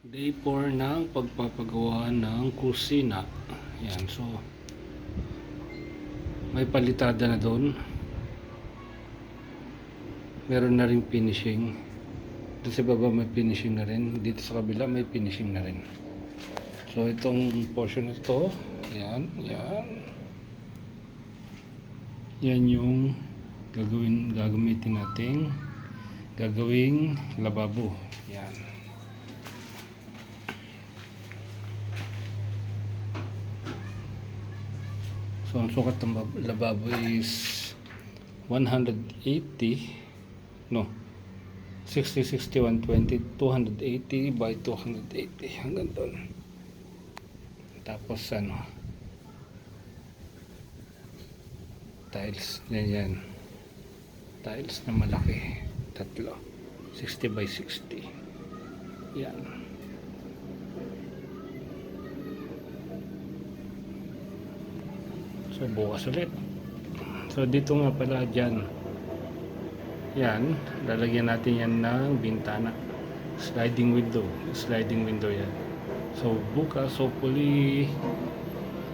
Day 4 ng pagpapagawa ng kusina. Yan, so may palitada na doon. Meron na rin finishing. Doon sa baba may finishing na rin. Dito sa kabila may finishing na rin. So itong portion na to, yan, yan. Yan yung gagawin, gagamitin nating gagawing lababo. Yan. So ang sukat ng bab- lababo is 180 no 60 60 120 280 by 280 hanggang doon. Tapos ano tiles yan yan. Tiles na malaki. Tatlo. 60 by 60. Yan. So bukas ulit. So dito nga pala dyan. Yan. Lalagyan natin yan ng bintana. Sliding window. Sliding window yan. So bukas hopefully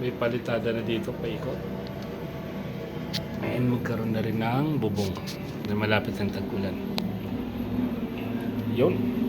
may palitada na dito paikot. And magkaroon na rin ng bubong na malapit ng tag-ulan. Yun.